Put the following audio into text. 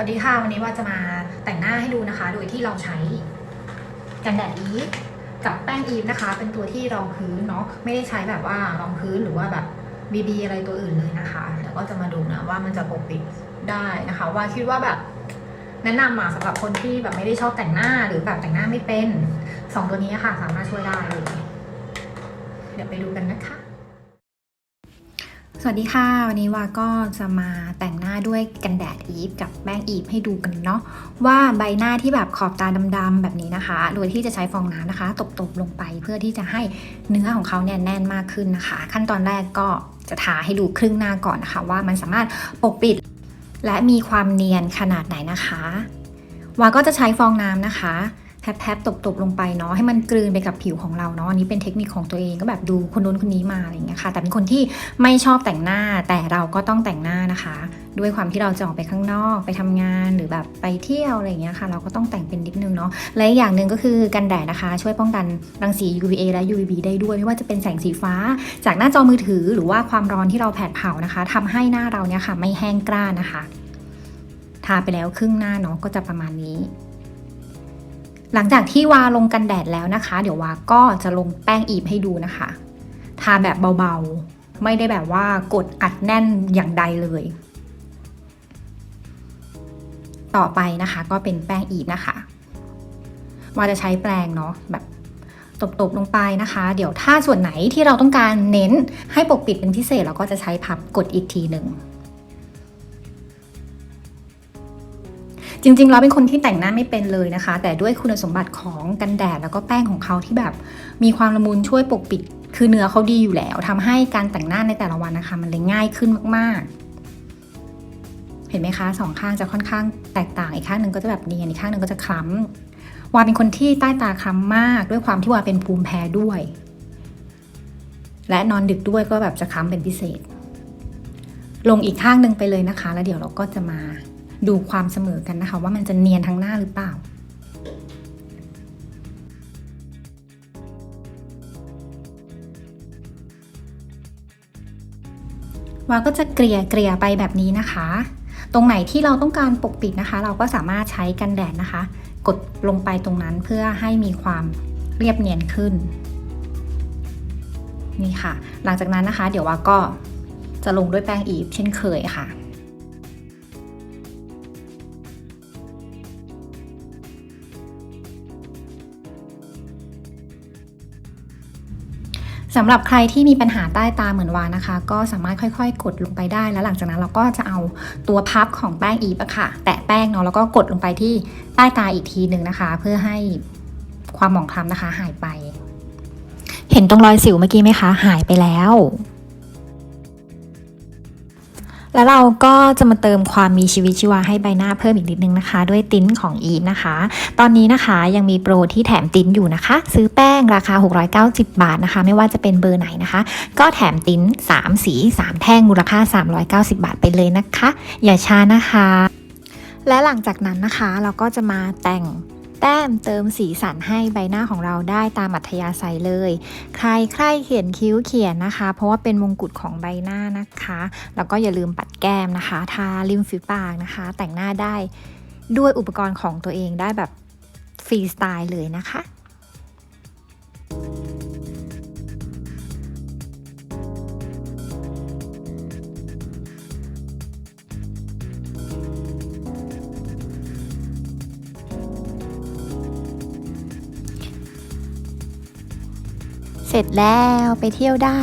สวัสดีค่ะ วันนี้ว่าจะมาแต่งหน้าให้ดูนะคะ โดยที่เราใช้กันแดดอีฟกับแป้งอีฟนะคะ เป็นตัวที่รองพื้นเนาะไม่ได้ใช้แบบว่ารองพื้นหรือว่าแบบบีบีอะไรตัวอื่นเลยนะคะเดี๋ยวก็จะมาดูนะว่ามันจะปกปิดได้นะคะ ว่าคิดว่าแบบแนะนำมาสำหรับคนที่แบบไม่ได้ชอบแต่งหน้าหรือแบบแต่งหน้าไม่เป็นสองตัวนี้ค่ะ สามารถช่วยได้เลยเดี๋ยวไปดูกันนะคะ สวัสดีค่ะ วันนี้วาก็จะมาแต่งหน้าด้วยกันแดดอีฟกับแป้งอีฟให้ดูกันเนาะว่าใบหน้าที่แบบขอบตาดำๆแบบนี้นะคะ โดยที่จะใช้ฟองน้ำนะคะ ตบๆลงไปเพื่อที่จะให้เนื้อของเขาเนี่ยแน่นมากขึ้นนะคะ ขั้นตอนแรกก็จะทาให้ดูครึ่งหน้าก่อนนะคะ ว่ามันสามารถปกปิด และมีความเนียนขนาดไหนนะคะวาก็จะใช้ฟองน้ำนะคะ แทบๆตบๆลงไปเนาะให้มันกลืนไปกับผิวของเราเนาะอันนี้เป็นเทคนิคของตัวเองก็แบบดูคนนู้นคนนี้มาอะไรอย่างเงี้ยค่ะแต่เป็นคนที่ไม่ชอบแต่งหน้าแต่เราก็ต้องแต่งหน้านะคะ ด้วยความที่เราจะออกไปข้างนอกไปทำงานหรือแบบไปเที่ยวอะไรอย่างเงี้ยค่ะ เราก็ต้องแต่งเป็นนิดนึงเนาะและอีกอย่างหนึ่งก็คือกันแดดนะคะ ช่วยป้องกันรังสี UVA และ UVB ได้ด้วยไม่ว่าจะเป็นแสงสีฟ้า จากหน้าจอมือถือหรือว่าความร้อนที่เราแผดเผานะคะทำให้หน้าเราเนี่ยค่ะไม่แห้งกร้านนะคะ ทาไปแล้วครึ่งหน้าเนาะก็จะประมาณนี้ หลังจากที่วาลงกันแดดแล้วนะคะ เดี๋ยววาก็จะลงแป้งอีฟให้ดูนะคะ ทาแบบเบาๆ ไม่ได้แบบว่ากดอัดแน่นอย่างใดเลย ต่อไปนะคะก็เป็นแป้งอีฟนะคะวาจะใช้แปรงเนาะแบบตบๆลงไปนะคะ เดี๋ยวถ้าส่วนไหนที่เราต้องการเน้นให้ปกปิดเป็นพิเศษเราก็จะใช้พับกดอีกทีหนึ่ง จริงๆ เราเป็นคนที่แต่งหน้าไม่เป็นเลยนะคะ แต่ด้วยคุณสมบัติของกันแดดแล้วก็แป้งของเขาที่แบบ มีความละมุนช่วยปกปิด คือเนื้อเขาดีอยู่แล้วทำให้การแต่งหน้าในแต่ละวันนะคะ มันเลยง่ายขึ้นมากๆ เห็นไหมคะสองข้างจะค่อนข้างแตกต่างอีกข้างหนึ่งก็จะแบบเนียนอีกข้างหนึ่งก็จะคล้ำวาเป็นคนที่ใต้ตาคล้ำมาก ด้วยความที่วาเป็นภูมิแพ้ด้วย และนอนดึกด้วยก็แบบจะคล้ำเป็นพิเศษ ลงอีกข้างหนึ่งไปเลยนะคะ แล้วเดี๋ยวเราก็จะมา ดูความเสมอกันนะคะ ว่ามันจะเนียนทั้งหน้าหรือเปล่าวาก็จะเกลี่ยเกลี่ยไปแบบนี้นะคะ ตรงไหนที่เราต้องการปกปิดนะคะ เราก็สามารถใช้กันแดดนะคะ กดลงไปตรงนั้นเพื่อให้มีความเรียบเนียนขึ้น นี่ค่ะ หลังจากนั้นนะคะ เดี๋ยวว่าก็จะลงด้วยแป้งอีฟเช่นเคยค่ะ สำหรับใครที่มีปัญหาใต้ตาเหมือนวานะคะ ก็สามารถค่อยๆ กดลงไปได้ แล้วหลังจากนั้นเราก็จะเอาตัวพับของแป้งอีฟอะค่ะ แตะแป้งเนาะแล้วก็กดลงไปที่ใต้ตาอีกทีหนึ่งนะคะ เพื่อให้ความหมองคล้ำนะคะหายไป เห็นตรงรอยสิวเมื่อกี้ไหมคะ หายไปแล้ว แล้วเราก็จะมาเติมความมีชีวิตชีวาให้ใบหน้าเพิ่มอีกนิดนึงนะคะ ด้วยติ้นของอีฟนะคะ ตอนนี้นะคะยังมีโปรที่แถมติ้นอยู่นะคะ ซื้อแป้งราคา 690 บาทนะคะ ไม่ว่าจะเป็นเบอร์ไหนนะคะ ก็แถมติ้น 3 สี 3 แท่งมูลค่า 390 บาทไปเลยนะคะ อย่าช้านะคะ และหลังจากนั้นนะคะเราก็จะมาแต่ง แต้มเติมสีสันให้ใบหน้าของเราได้ตามอัธยาศัยเลย ใครใครเขียนคิ้วเขียนนะคะ เพราะว่าเป็นมงกุฎของใบหน้านะคะ แล้วก็อย่าลืมปัดแก้มนะคะ ทาริมฝีปากนะคะ แต่งหน้าได้ด้วยอุปกรณ์ของตัวเองได้แบบฟรีสไตล์เลยนะคะ สร็จแล้วไปเที่ยวได้